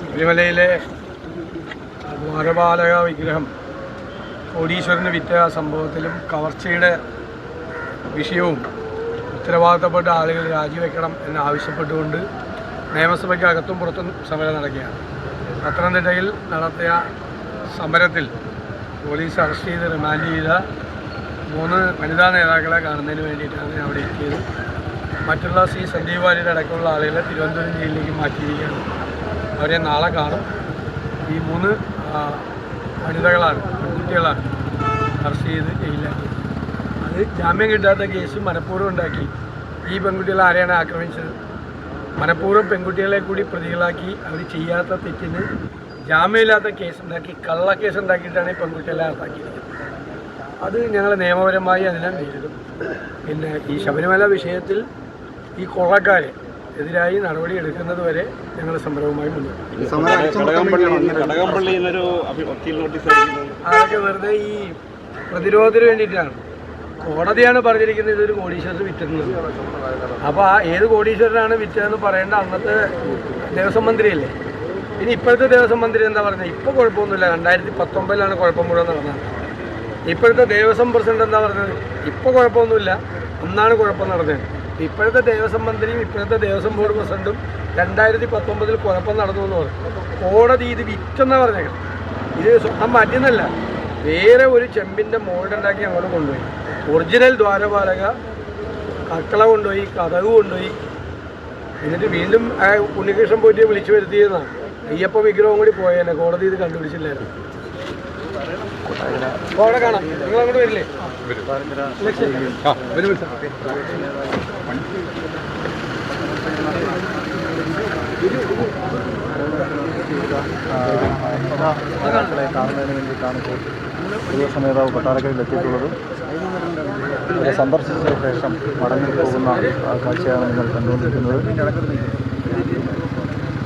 ശബരിമലയിലെ ദ്വാരപാലക വിഗ്രഹം കോടീശ്വരന് വിറ്റ സംഭവത്തിലും കവർച്ചയുടെ വിഷയവും ഉത്തരവാദിത്തപ്പെട്ട ആളുകൾ രാജിവെക്കണം എന്നാവശ്യപ്പെട്ടുകൊണ്ട് നിയമസഭയ്ക്ക് അകത്തും പുറത്തും സമരം നടക്കുകയാണ്. പത്തനംതിട്ടയിൽ നടത്തിയ സമരത്തിൽ പോലീസ് അറസ്റ്റ് ചെയ്ത് റിമാൻഡ് ചെയ്ത മൂന്ന് വനിതാ നേതാക്കളെ കാണുന്നതിന് വേണ്ടിയിട്ടാണ് ഞാൻ അവിടെ എത്തിയത്. മറ്റുള്ള സി സന്ദീപ് വാര്യയുടെ അടക്കമുള്ള ആളുകളെ തിരുവനന്തപുരം ജില്ലയിലേക്ക് മാറ്റിയിരിക്കുകയാണ്. അവരെ നാളെ കാണും. ഈ മൂന്ന് വനിതകളാണ് പെൺകുട്ടികളാണ് അറസ്റ്റ് ചെയ്ത് ജയിലിലാക്കി അത് ജാമ്യം കിട്ടാത്ത കേസ് മനഃപൂർവം ഉണ്ടാക്കി. ഈ പെൺകുട്ടികളെ ആരെയാണ് ആക്രമിച്ചത്? മനഃപൂർവം പെൺകുട്ടികളെ കൂടി പ്രതികളാക്കി അവർ ചെയ്യാത്ത തെറ്റിന് ജാമ്യമില്ലാത്ത കേസ് ഉണ്ടാക്കി കള്ള കേസ് ഉണ്ടാക്കിയിട്ടാണ് ഈ പെൺകുട്ടികളെ അകത്താക്കിയിരിക്കുന്നത് അത് ഞങ്ങൾ നിയമപരമായി അതിനെ നേരിടും. പിന്നെ ഈ ശബരിമല വിഷയത്തിൽ ഈ കൊള്ളക്കാരെ എതിരായി നടപടി എടുക്കുന്നത് വരെ ഞങ്ങൾ സമരവുമായി മുന്നോട്ട് കടകംപള്ളി എന്നൊരു അഭി- നോട്ടീസ് അയക്കുന്നത് അതൊക്കെ വെറുതെ ഈ പ്രതിരോധത്തിന് വേണ്ടിയിട്ടാണ്? കോടതിയാണ് പറഞ്ഞിരിക്കുന്നത് ഇതൊരു കോടീശ്വരന് വിറ്റെന്ന് അപ്പോൾ ആ ഏത് കോടീശ്വരനാണ് വിറ്റതെന്ന് പറയേണ്ട അന്നത്തെ ദേവസ്വം മന്ത്രിയല്ലേ? ഇനി ഇപ്പോഴത്തെ ദേവസ്വം മന്ത്രി എന്താ പറഞ്ഞത്? ഇപ്പോൾ കുഴപ്പമൊന്നുമില്ല. രണ്ടായിരത്തി പത്തൊമ്പതിലാണ് കുഴപ്പം മുഴുവൻ നടന്നത്. ഇപ്പോഴത്തെ ദേവസ്വം പ്രസിഡന്റ് എന്താ പറഞ്ഞത്? ഇപ്പോൾ കുഴപ്പമൊന്നുമില്ല. അന്നാണ് കുഴപ്പം നടന്നത്. ഇപ്പോഴത്തെ ദേവസ്വം മന്ത്രിയും ഇപ്പോഴത്തെ ദേവസ്വം ബോർഡ് പ്രസിഡന്റും രണ്ടായിരത്തി പത്തൊമ്പതിൽ കുഴപ്പം നടന്നു എന്ന് പറഞ്ഞു. കോടതി ഇത് വിറ്റെന്നാണ് പറഞ്ഞേക്കണം ഇത് സ്വന്തം മാറ്റുന്നല്ല വേറെ ഒരു ചെമ്പിന്റെ മോൾഡുണ്ടാക്കി അങ്ങോട്ട് കൊണ്ടുപോയി. ഒറിജിനൽ ദ്വാരപാലക കക്കള കൊണ്ടുപോയി കഥക് കൊണ്ടുപോയി. എന്നിട്ട് വീണ്ടും ഉണ്ണികൃഷ്ണൻ പോയിട്ട് വിളിച്ചു വരുത്തിയതാണ് അയ്യപ്പ വിഗ്രഹം കൂടി പോയേനെ. കോടതി ഇത് കണ്ടുപിടിച്ചില്ലായിരുന്നു. കാണുന്നതിന് വേണ്ടിയിട്ടാണ് ഇപ്പോൾ പ്രതിപക്ഷ നേതാവ് കൊട്ടാരക്കരയിൽ എത്തിയിട്ടുള്ളത് ഇവരെ സന്ദർശിച്ച ശേഷം മടങ്ങി പോകുന്ന ആ കാഴ്ചയാണ് നിങ്ങൾ കണ്ടുകൊണ്ടിരിക്കുന്നത്.